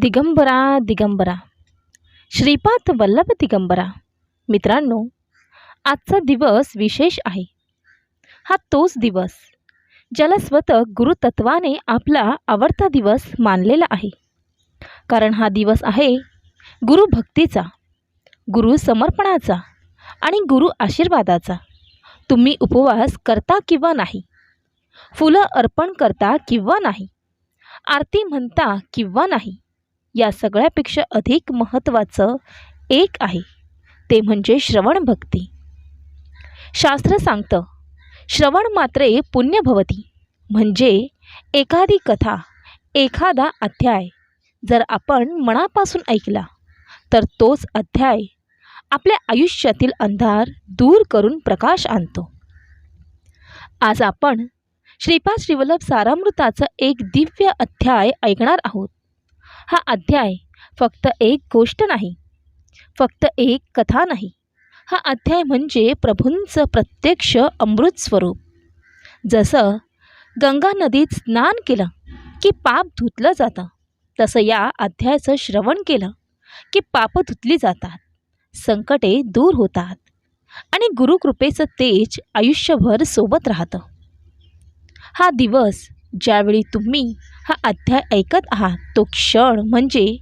दिगंबरा दिगंबरा. श्रीपाद वल्लभ दिगंबरा. मित्रांनो आजचा दिवस विशेष आहे. हा तोच दिवस ज्याला स्वतः गुरुतत्वाने आपला आवडता दिवस मानलेला आहे. कारण हा दिवस आहे गुरुभक्तीचा गुरु समर्पणाचा आणि गुरु आशीर्वादाचा. तुम्ही उपवास करता किंवा नाही फुलं अर्पण करता किंवा नाही आरती म्हणता किंवा नाही या सगळ्यापेक्षा अधिक महत्त्वाचं एक आहे ते म्हणजे श्रवण भक्ती. शास्त्र सांगतं श्रवण मात्रे पुण्यभवती म्हणजे एखादी कथा एखादा अध्याय जर आपण मनापासून ऐकला तर तोच अध्याय आपल्या आयुष्यातील अंधार दूर करून प्रकाश आणतो. आज आपण श्रीपाद श्रीवल्लभ सारामृताचा एक दिव्य अध्याय ऐकणार आहोत. हा अध्याय फक्त एक गोष्ट नाही. फक्त एक कथा नाही. हा अध्याय म्हणजे प्रभूंचं प्रत्यक्ष अमृत स्वरूप. जसं गंगा नदीत स्नान केलं की पाप धुतलं जातं तसं या अध्यायाचं श्रवण केलं की पाप धुतली जातात संकटे दूर होतात आणि गुरुकृपेचं तेज आयुष्यभर सोबत राहतं. हा दिवस ज्यावेळी तुम्ही हा अध्याय ऐकत आहात तो क्षण म्हणजे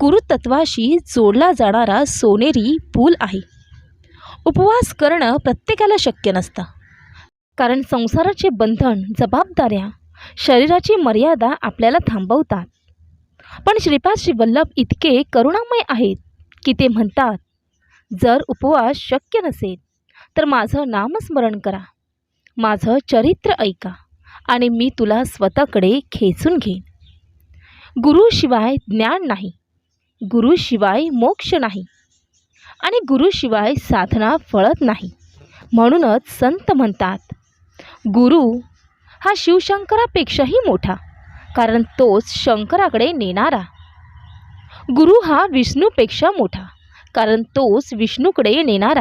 गुरुतत्वाशी जोडला जाणारा सोनेरी पूल आहे. उपवास करणं प्रत्येकाला शक्य नसतं. कारण संसाराचे बंधन जबाबदाऱ्या शरीराची मर्यादा आपल्याला थांबवतात. पण श्रीपाद श्री वल्लभ इतके करुणामय आहेत की ते म्हणतात जर उपवास शक्य नसेल तर माझं नामस्मरण करा. माझं चरित्र ऐका. आणि मी तुला स्वतःकडे खेचून घेईन. गुरुशिवाय ज्ञान नाही. गुरुशिवाय मोक्ष नाही. आणि गुरुशिवाय साधना फळत नाही. म्हणूनच संत म्हणतात गुरु हा शिवशंकरापेक्षाही मोठा कारण तोच शंकराकडे नेणारा. गुरु हा विष्णूपेक्षा मोठा कारण तोच विष्णूकडे नेणारा.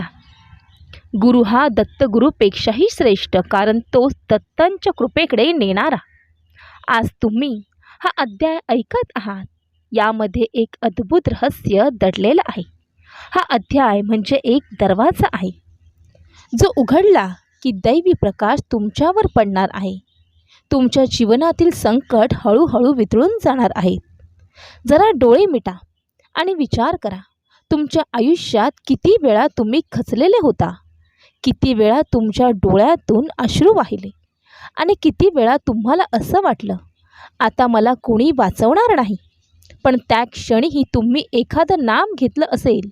गुरु हा दत्तगुरूपेक्षाही श्रेष्ठ कारण तो दत्तांच्या कृपेकडे नेणारा. आज तुम्ही हा अध्याय ऐकत आहात. यामध्ये एक अद्भुत रहस्य दडलेलं आहे. हा अध्याय म्हणजे एक दरवाजा आहे. जो उघडला की दैवी प्रकाश तुमच्यावर पडणार आहे. तुमच्या जीवनातील संकट हळूहळू वितळून जाणार आहेत जरा डोळे मिटा आणि विचार करा तुमच्या आयुष्यात किती वेळा तुम्ही खचलेले होता? किती वेळा तुमच्या डोळ्यातून अश्रू वाहिले? आणि किती वेळा तुम्हाला असं वाटलं? आता मला कोणी वाचवणार नाही. पण त्या क्षणीही तुम्ही एखादं नाम घेतलं असेल.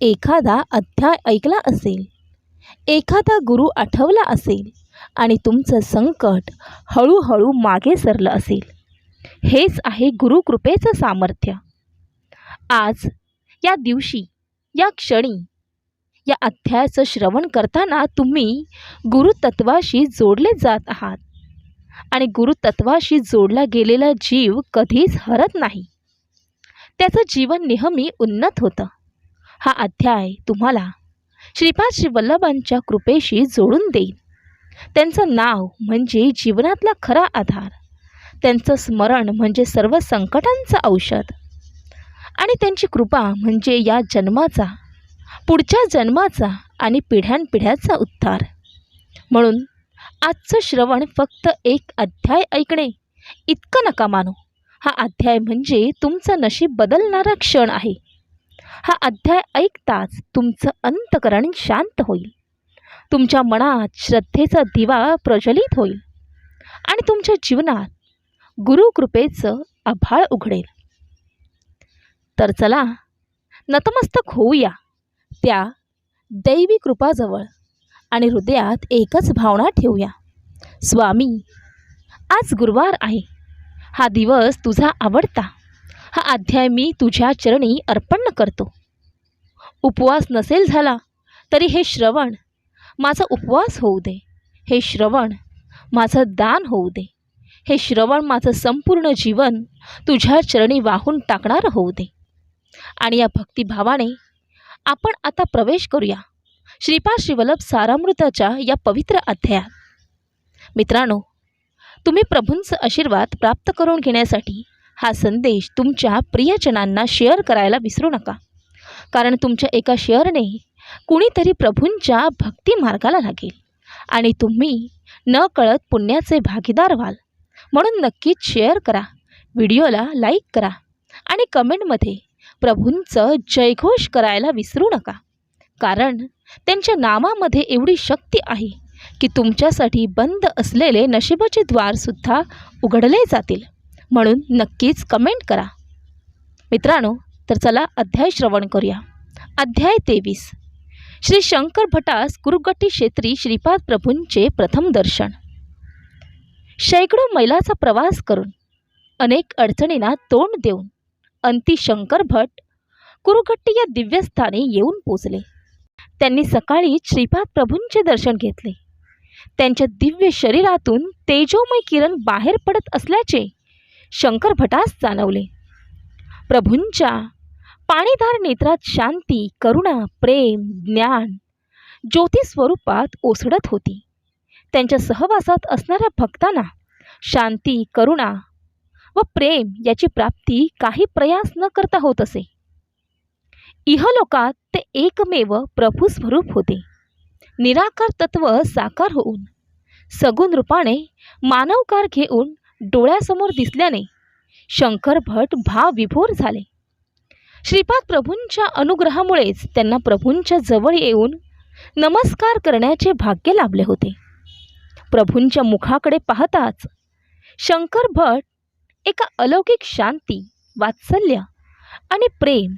एखादा अध्याय ऐकला असेल. एखादा गुरु आठवला असेल. आणि तुमचं संकट हळूहळू मागे सरलं असेल. हेच आहे गुरुकृपेचं सामर्थ्य. आज या दिवशी या क्षणी या अध्यायाचं श्रवण करताना तुम्ही गुरुतत्वाशी जोडले जात आहात. आणि गुरुतत्वाशी जोडला गेलेला जीव कधीच हरत नाही. त्याचं जीवन नेहमी उन्नत होतं. हा अध्याय तुम्हाला श्रीपाद श्री वल्लभांच्या कृपेशी जोडून देईल त्यांचं नाव म्हणजे जीवनातला खरा आधार. त्यांचं स्मरण म्हणजे सर्व संकटांचं औषध. आणि त्यांची कृपा म्हणजे या जन्माचा पुढच्या जन्माचा आणि पिढ्यानपिढ्याचा उद्धार. म्हणून आजचं श्रवण फक्त एक अध्याय ऐकणे इतकं नका मानू. हा अध्याय म्हणजे तुमचं नशीब बदलणारा क्षण आहे. हा अध्याय ऐकताच तुमचं अंतकरण शांत होईल. तुमच्या मनात श्रद्धेचा दिवा प्रज्वलित होईल आणि तुमच्या जीवनात गुरुकृपेचं आभाळ उघडेल. तर चला नतमस्तक होऊया. त्या दैवी कृपाजवळ आणि हृदयात एकच भावना ठेवूया. स्वामी आज गुरुवार आहे. हा दिवस तुझा आवडता. हा अध्याय मी तुझ्या चरणी अर्पण करतो. उपवास नसेल झाला तरी हे श्रवण माझा उपवास होऊ दे. हे श्रवण माझं दान होऊ दे. हे श्रवण माझं संपूर्ण जीवन तुझ्या चरणी वाहून टाकणारं होऊ दे. आणि या भक्तिभावाने आपण आता प्रवेश करूया. श्रीपाद श्रीवल्लभ सारामृताच्या या पवित्र अध्यायात. मित्रांनो तुम्ही प्रभूंचं आशीर्वाद प्राप्त करून घेण्यासाठी हा संदेश तुमच्या प्रियजनांना शेअर करायला विसरू नका. कारण तुमच्या एका शेअरने कुणीतरी प्रभूंच्या भक्ती मार्गाला लागेल आणि तुम्ही न कळत पुण्याचे भागीदार व्हाल. म्हणून नक्कीच शेअर करा व्हिडिओला लाईक करा आणि कमेंटमध्ये प्रभूंचं जयघोष करायला विसरू नका. कारण त्यांच्या नामामध्ये एवढी शक्ती आहे की तुमच्यासाठी बंद असलेले नशिबाचे द्वारसुद्धा उघडले जातील. म्हणून नक्कीच कमेंट करा. मित्रांनो तर चला अध्याय श्रवण करूया. अध्याय तेवीस. श्री शंकर भटास कुरुगट्टी क्षेत्री श्रीपाद प्रभूंचे प्रथम दर्शन. शेकडो मैलाचा प्रवास करून अनेक अडचणींना तोंड देऊन अंती शंकर भट कुरुगट्टी या दिव्यस्थानी येऊन पोचले. त्यांनी सकाळी श्रीपाद प्रभूंचे दर्शन घेतले. त्यांच्या दिव्य शरीरातून तेजोमय किरण बाहेर पडत असल्याचे शंकर भटास जाणवले. प्रभूंच्या पाणीधार नेत्रात शांती करुणा प्रेम ज्ञान ज्योती स्वरूपात ओसडत होती. त्यांच्या सहवासात असणाऱ्या भक्तांना शांती करुणा व प्रेम याची प्राप्ती काही प्रयास न करता होत असे. इहलोकात ते एकमेव प्रभू स्वरूप होते. निराकार तत्व साकार होऊन सगुण रूपाने मानवकार घेऊन डोळ्यासमोर दिसल्याने शंकर भट भावविभोर झाले. श्रीपाद प्रभूंच्या अनुग्रहामुळेच त्यांना प्रभूंच्या जवळ येऊन नमस्कार करण्याचे भाग्य लाभले होते. प्रभूंच्या मुखाकडे पाहताच शंकर भट एका अलौकिक शांती वात्सल्य आणि प्रेम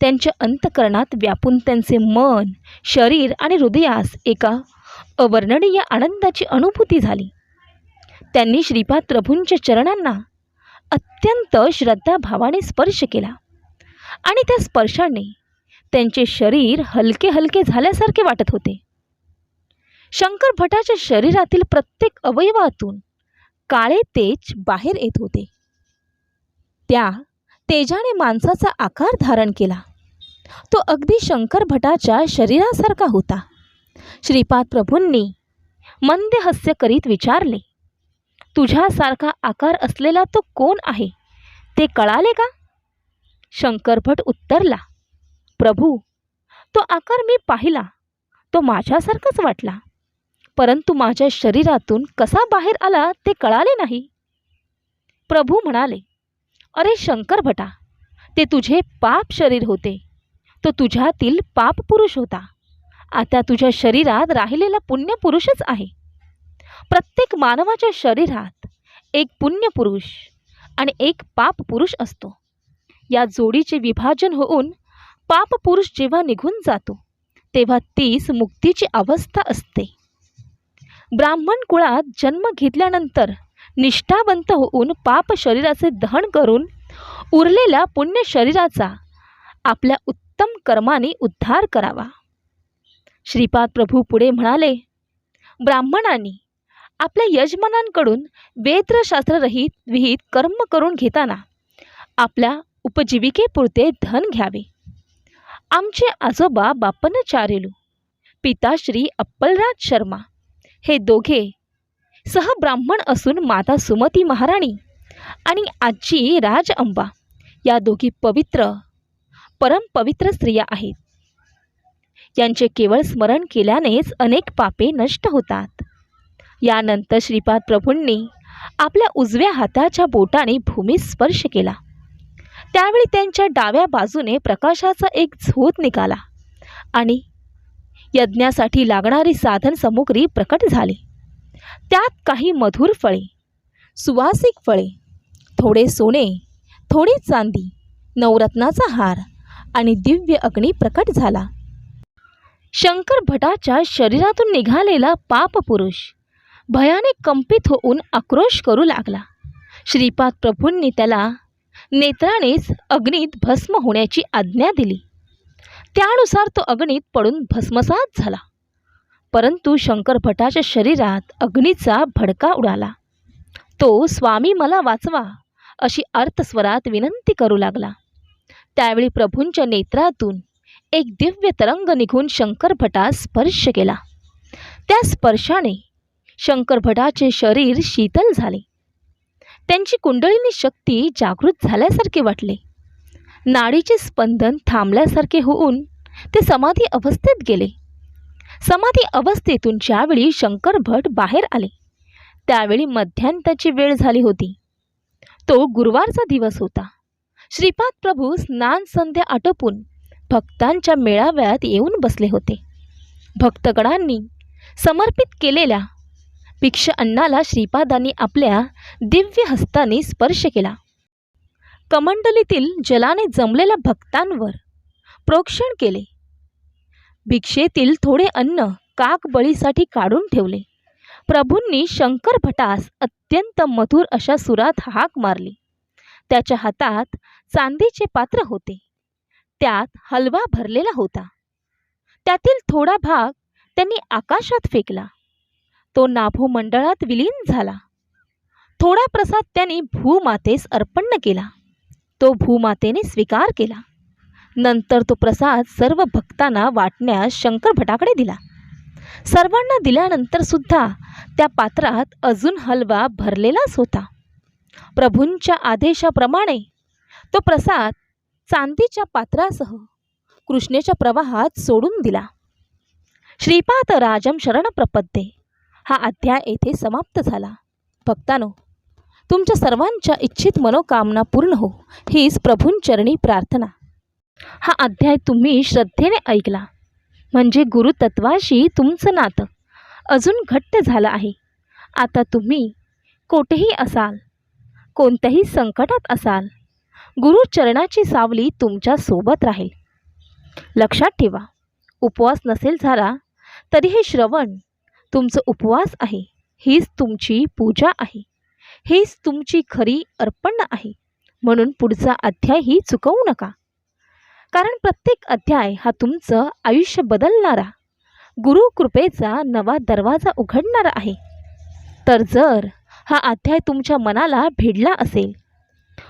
त्यांच्या अंतकरणात व्यापून त्यांचे मन शरीर आणि हृदयास एका अवर्णनीय आनंदाची अनुभूती झाली. त्यांनी श्रीपाद प्रभूंच्या चरणांना अत्यंत श्रद्धाभावाने स्पर्श केला आणि त्या स्पर्शाने त्यांचे शरीर हलके हलके झाल्यासारखे वाटत होते. शंकर भटाच्या शरीरातील प्रत्येक अवयवातून काळे तेज बाहेर येत होते. त्या तेजाने माणसाचा आकार धारण केला. तो अगदी शंकर भटाच्या शरीरासारखा होता. श्रीपाद प्रभूंनी मंद हास्य करीत विचारले तुझ्यासारखा आकार असलेला तो कोण आहे? ते कळाले का? शंकरभट उत्तरला प्रभू तो आकार मी पाहिला. तो माझ्यासारखाच वाटला. परंतु माझ्या शरीरातून कसा बाहेर आला ते कळाले नाही. प्रभू म्हणाले अरे शंकर भटा ते तुझे पाप शरीर होते. तो तुझ्यातील पाप पुरुष होता. आता तुझ्या शरीरात राहिलेला पुण्य पुरुषच आहे. प्रत्येक मानवाच्या शरीरात एक पुण्य पुरुष आणि एक पाप पुरुष असतो. या जोडीचे विभाजन होऊन पाप पुरुष जेव्हा निघून जातो तेव्हा तीच मुक्तीची अवस्था असते. ब्राह्मण कुळात जन्म घेतल्यानंतर निष्ठावंत होऊन पाप शरीराचे दहन करून उरलेल्या पुण्य शरीराचा आपल्या उत्तम कर्माने उद्धार करावा. श्रीपाद प्रभू पुढे म्हणाले ब्राह्मणांनी आपल्या यजमानांकडून वेदशास्त्ररहित विहित कर्म करून घेताना आपल्या उपजीविकेपुरते धन घ्यावे. आमचे आजोबा बापनचार्युलू पिता श्री अप्पलराज शर्मा हे दोघे सह ब्राह्मण असून माता सुमती महाराणी आणि आजी राज अंबा. या दोघी पवित्र परमपवित्र स्त्रिया आहेत. यांचे केवळ स्मरण केल्यानेच अनेक पापे नष्ट होतात. यानंतर श्रीपाद प्रभूंनी आपल्या उजव्या हाताच्या बोटाने भूमीस स्पर्श केला. त्यावेळी त्यांच्या डाव्या बाजूने प्रकाशाचा एक झोत निघाला आणि यज्ञासाठी लागणारी साधन सामुग्री प्रकट झाली. त्यात काही मधुर फळे सुवासिक फळे थोडे सोने थोडी चांदी नवरत्नाचा हार आणि दिव्य अग्नी प्रकट झाला. शंकर भटाच्या शरीरातून निघालेला पाप पुरुष भयाने कंपित होऊन आक्रोश करू लागला. श्रीपाद प्रभूंनी त्याला नेत्रानेच अग्नीत भस्म होण्याची आज्ञा दिली. त्यानुसार तो अग्नीत पडून भस्मसात झाला. परंतु शंकरभटाच्या शरीरात अग्नीचा भडका उडाला. तो स्वामी मला वाचवा अशी अर्थस्वरात विनंती करू लागला. त्यावेळी प्रभूंच्या नेत्रातून एक दिव्य तरंग निघून शंकरभटास स्पर्श केला. त्या स्पर्शाने शंकरभटाचे शरीर शीतल झाले. त्यांची कुंडळीनी शक्ती जागृत झाल्यासारखे वाटले. नाडीचे स्पंदन थांबल्यासारखे होऊन ते समाधी अवस्थेत गेले. समाधी अवस्थेतून ज्यावेळी शंकर भट बाहेर आले त्यावेळी मध्यांताची वेळ झाली होती. तो गुरुवारचा दिवस होता. श्रीपाद प्रभू स्नान संध्या आटोपून भक्तांच्या मेळाव्यात येऊन बसले होते. भक्तगणांनी समर्पित केलेल्या भिक्ष अन्नाला श्रीपादांनी आपल्या दिव्य हस्ताने स्पर्श केला. कमंडलीतील जलाने जमलेल्या भक्तांवर प्रोक्षण केले. भिक्षेतील थोडे अन्न काकबळीसाठी काढून ठेवले. प्रभूंनी शंकर भटास अत्यंत मधुर अशा सुरात हाक मारली. त्याच्या हातात चांदीचे पात्र होते. त्यात हलवा भरलेला होता. त्यातील थोडा भाग त्यांनी आकाशात फेकला. तो नाभो मंडळात विलीन झाला. थोडा प्रसाद त्यांनी भूमातेस अर्पण केला. तो भूमातेने स्वीकार केला. नंतर तो प्रसाद सर्व भक्तांना वाटण्यास शंकर भटाकडे दिला. सर्वांना दिल्यानंतर सुद्धा त्या पात्रात अजून हलवा भरलेलाच होता. प्रभूंच्या आदेशाप्रमाणे तो प्रसाद चांदीच्या पात्रासह कृष्णेच्या प्रवाहात सोडून दिला. श्रीपाद राजम शरण प्रपद्ये हा अध्याय येथे समाप्त झाला. भक्तानो तुमच्या सर्वांच्या इच्छित मनोकामना पूर्ण हो हीच प्रभूंचरणी प्रार्थना. हा अध्याय तुम्ही श्रद्धेने ऐकला. म्हणजे गुरुतत्वाशी तुमचं नातं अजून घट्ट झालं आहे. आता तुम्ही कोठेही असाल कोणत्याही संकटात असाल गुरुचरणाची सावली तुमच्यासोबत राहील. लक्षात ठेवा उपवास नसेल झाला तरी हे श्रवण तुमचं उपवास आहे. हीच तुमची पूजा आहे. हीच तुमची खरी अर्पण आहे. म्हणून पुढचा अध्यायही चुकवू नका. कारण प्रत्येक अध्याय हा तुमचं आयुष्य बदलणारा गुरुकृपेचा नवा दरवाजा उघडणारा आहे. तर जर हा अध्याय तुमच्या मनाला भिडला असेल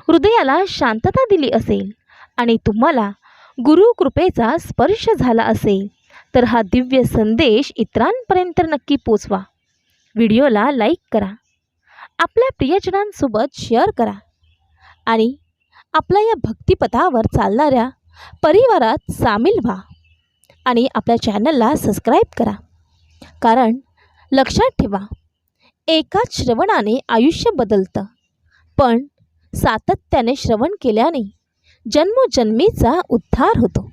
हृदयाला शांतता दिली असेल आणि तुम्हाला गुरुकृपेचा स्पर्श झाला असेल तर हा दिव्य संदेश इतरांपर्यंत नक्की पोचवा. व्हिडिओला लाईक करा. आपल्या प्रियजनांसोबत शेअर करा. आणि आपल्या या भक्तिपथावर चालणाऱ्या परिवारात सामील व्हा आणि आपल्या चॅनलला सबस्क्राईब करा. कारण लक्षात ठेवा एकाच श्रवणाने आयुष्य बदलतं पण सातत्याने श्रवण केल्याने जन्मोजन्मीचा उद्धार होतो.